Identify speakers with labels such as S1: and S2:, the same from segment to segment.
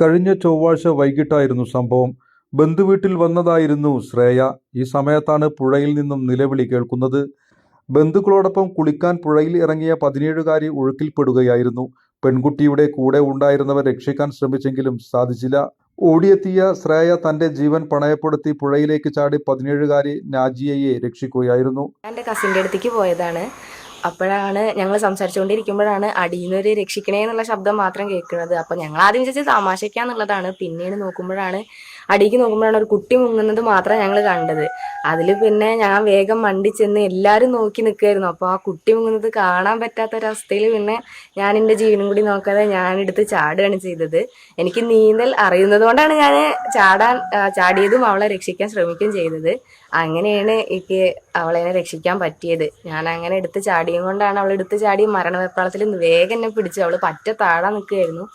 S1: കഴിഞ്ഞ ചൊവ്വാഴ്ച വൈകിട്ടായിരുന്നു സംഭവം. ബന്ധുവീട്ടിൽ വന്നതായിരുന്നു ശ്രേയ. ഈ സമയത്താണ് പുഴയിൽ നിന്നും നിലവിളി കേൾക്കുന്നത്. ബന്ധുക്കളോടൊപ്പം കുളിക്കാൻ പുഴയിൽ ഇറങ്ങിയ പതിനേഴുകാരി ഒഴുക്കിൽപ്പെടുകയായിരുന്നു. പെൺകുട്ടിയുടെ കൂടെ ഉണ്ടായിരുന്നവർ രക്ഷിക്കാൻ ശ്രമിച്ചെങ്കിലും സാധിച്ചില്ല. ഓടിയെത്തിയ ശ്രേയ തന്റെ ജീവൻ പണയപ്പെടുത്തി പുഴയിലേക്ക് ചാടി പതിനേഴുകാരി നാജിയയെ രക്ഷിക്കുകയായിരുന്നു.
S2: എന്റെ കസിന്റെ അടുത്തേക്ക് പോയതാണ്. അപ്പോഴാണ് ഞങ്ങൾ സംസാരിച്ചുകൊണ്ടിരിക്കുമ്പോഴാണ് അടിയുന്നൊരു രക്ഷിക്കണേ എന്നുള്ള ശബ്ദം മാത്രം കേൾക്കുന്നത്. അപ്പം ഞങ്ങൾ ആദ്യം വിചാരിച്ചത് തമാശയ്ക്കാന്നുള്ളതാണ്. പിന്നീട് നോക്കുമ്പോഴാണ് അടിയിലേക്ക് നോക്കുമ്പോഴാണ് ഒരു കുട്ടി മുങ്ങുന്നത് മാത്രം ഞങ്ങൾ കണ്ടത്. അതിൽ പിന്നെ ഞാൻ വേഗം മണ്ടി ചെന്ന് എല്ലാവരും നോക്കി നിൽക്കുമായിരുന്നു അപ്പോൾ ആ കുട്ടി മുങ്ങുന്നത് കാണാൻ പറ്റാത്ത പറ്റാത്തൊരവസ്ഥയിൽ പിന്നെ ഞാൻ എന്റെ ജീവനും കൂടി നോക്കാതെ ഞാനെടുത്ത് ചാടുകയാണ് ചെയ്തത്. എനിക്ക് നീന്തൽ അറിയുന്നത് കൊണ്ടാണ് ഞാൻ ചാടാൻ ചാടിയതും അവളെ രക്ഷിക്കാൻ ശ്രമിക്കുകയും ചെയ്തത്. അങ്ങനെയാണ് എനിക്ക് അവളെ രക്ഷിക്കാൻ പറ്റിയത്. ഞാൻ അങ്ങനെ എടുത്ത് ചാടിയും കൊണ്ടാണ് അവൾ എടുത്ത് ചാടി മരണവെപ്രാളത്തിൽ വേഗം എന്നെ പിടിച്ചു അവൾ പറ്റ താഴാൻ നിൽക്കുകയായിരുന്നു.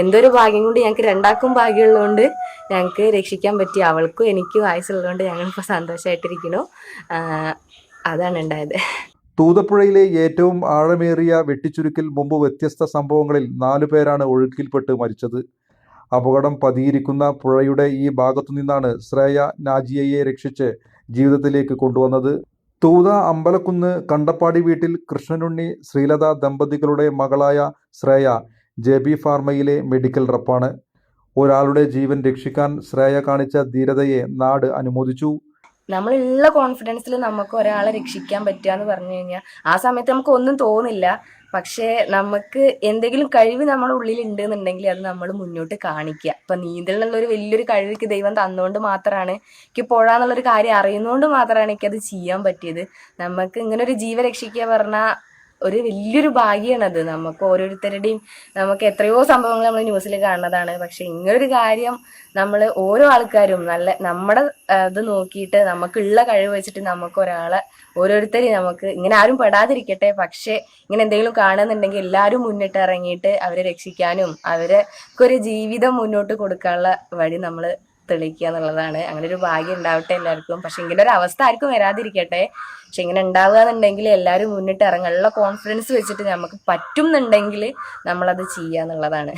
S2: എന്തൊരു ഭാഗ്യം കൊണ്ട് ഞങ്ങൾക്ക് രണ്ടാക്കും ഭാഗ്യമുള്ളതുകൊണ്ട് ഞങ്ങൾക്ക് രക്ഷിക്കാൻ പറ്റി അവൾക്കും എനിക്കും ആയുസുള്ളതുകൊണ്ട് ഞങ്ങളിപ്പോൾ സന്തോഷമായിട്ടിരിക്കുന്നു അതാണ് ഉണ്ടായത്.
S1: തൂതപ്പുഴയിലെ ഏറ്റവും ആഴമേറിയ വെട്ടിച്ചുരുക്കിൽ മുമ്പ് വ്യത്യസ്ത സംഭവങ്ങളിൽ നാലു പേരാണ് ഒഴുക്കിൽപ്പെട്ട് മരിച്ചത്. അപകടം പതിയിരിക്കുന്ന പുഴയുടെ ഈ ഭാഗത്തു നിന്നാണ് ശ്രേയ നാജിയയെ രക്ഷിച്ച് ജീവിതത്തിലേക്ക് കൊണ്ടുവന്നത്. തൂത അമ്പലക്കുന്ന് കണ്ടപ്പാടി വീട്ടിൽ കൃഷ്ണനുണ്ണി ശ്രീലത ദമ്പതികളുടെ മകളായ ശ്രേയ ജെ ബി ഫാർമയിലെ മെഡിക്കൽ റപ്പാണ്. ഒരാളുടെ ജീവൻ രക്ഷിക്കാൻ ശ്രേയ കാണിച്ച ധീരതയെ നാട് അനുമോദിച്ചു.
S2: നമ്മളുള്ള കോൺഫിഡൻസിൽ നമുക്ക് ഒരാളെ രക്ഷിക്കാൻ പറ്റുക എന്ന് പറഞ്ഞു കഴിഞ്ഞാൽ ആ സമയത്ത് നമുക്ക് ഒന്നും തോന്നില്ല. പക്ഷേ നമുക്ക് എന്തെങ്കിലും കഴിവ് നമ്മുടെ ഉള്ളിൽ ഉണ്ട് എന്നുണ്ടെങ്കിൽ അത് നമ്മൾ മുന്നോട്ട് കാണിക്കുക ഇപ്പൊ നീന്തൽ എന്നുള്ള ഒരു വലിയൊരു കഴിവ് ദൈവം തന്നുകൊണ്ട് മാത്രമാണ് എനിക്ക് പുഴ എന്നുള്ളൊരു കാര്യം അറിയുന്നതുകൊണ്ട് മാത്രമാണ് എനിക്കത് ചെയ്യാൻ പറ്റിയത്. നമുക്ക് ഇങ്ങനെ ഒരു ജീവ രക്ഷിക്കുക പറഞ്ഞാൽ ഒരു വലിയൊരു ഭാഗ്യമാണത് നമുക്ക് ഓരോരുത്തരുടെയും നമുക്ക് എത്രയോ സംഭവങ്ങൾ നമ്മൾ ന്യൂസിൽ കാണുന്നതാണ്. പക്ഷെ ഇങ്ങനൊരു കാര്യം നമ്മൾ ഓരോ ആൾക്കാരും നല്ല നമ്മുടെ ഇത് നോക്കിയിട്ട് നമുക്കുള്ള കഴിവ് വെച്ചിട്ട് നമുക്ക് ഒരാളെ ഓരോരുത്തരെയും നമുക്ക് ഇങ്ങനെ ആരും പെടാതിരിക്കട്ടെ. പക്ഷെ ഇങ്ങനെ എന്തെങ്കിലും കാണുന്നുണ്ടെങ്കിൽ എല്ലാവരും മുന്നിട്ട് ഇറങ്ങിയിട്ട് അവരെ രക്ഷിക്കാനും അവരെ ഒരു ജീവിതം മുന്നോട്ട് കൊടുക്കാനുള്ള വഴി നമ്മൾ തെളിയിക്കുക എന്നുള്ളതാണ്. അങ്ങനെ ഒരു ഭാഗ്യം ഉണ്ടാവട്ടെ എല്ലാവർക്കും. പക്ഷെ ഇങ്ങനെ ഒരു അവസ്ഥ ആർക്കും വരാതിരിക്കട്ടെ. പക്ഷെ ഇങ്ങനെ ഉണ്ടാവുക എന്നുണ്ടെങ്കിൽ എല്ലാവരും മുന്നിട്ട് ഇറങ്ങാനുള്ള കോൺഫിഡൻസ് വെച്ചിട്ട് നമുക്ക് പറ്റും എന്നുണ്ടെങ്കിൽ നമ്മളത് ചെയ്യുക എന്നുള്ളതാണ്.